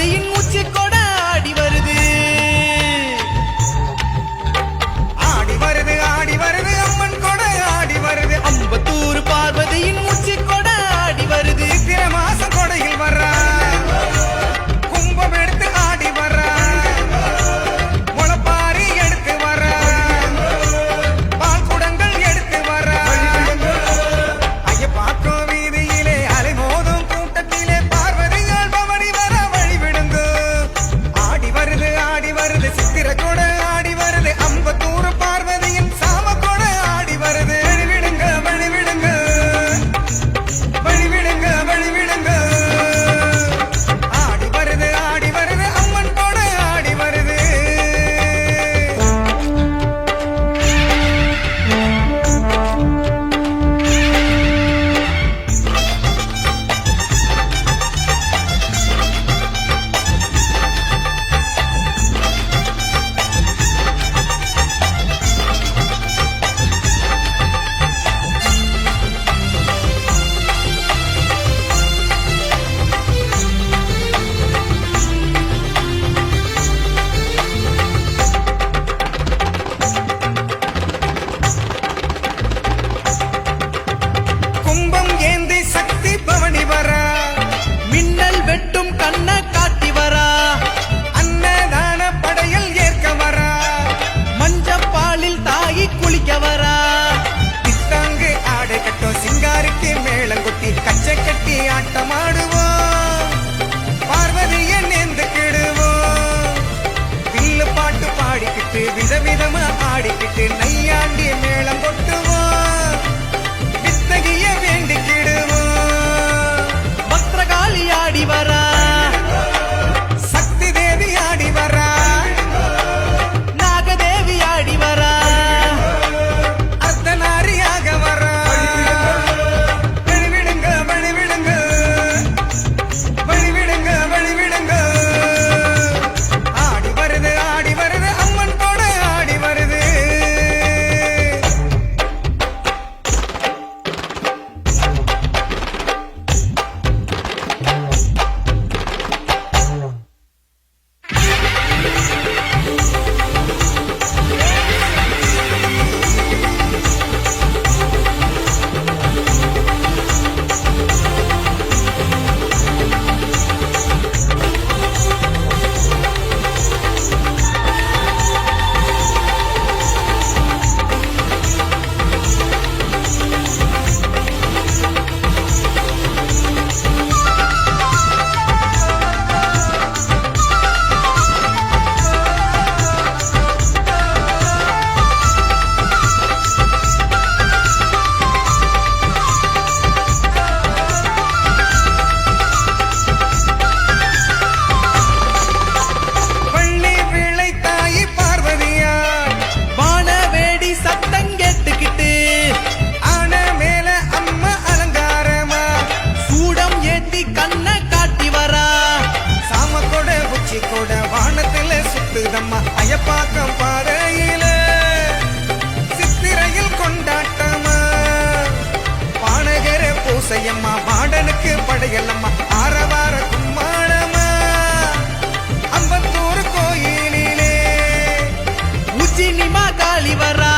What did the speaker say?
staying ஆட்டமாடுவோம் பார்வதிய நேர்ந்துக்கிடுவோம். வில்லு பாட்டு பாடிக்கிட்டு விதவிதமா ஆடிக்கிட்டு காட்சி கூட வானத்துல சுத்துதம்மா. அயப்பாக்கம் பாறையில சித்திரையில் கொண்டாட்டமா? பானகர பூசையம்மா பாடனுக்கு படையலம்மா ஆரவார கும்மாளமா? அம்பத்தூர் கோயிலே உஜினிமா காளி வரா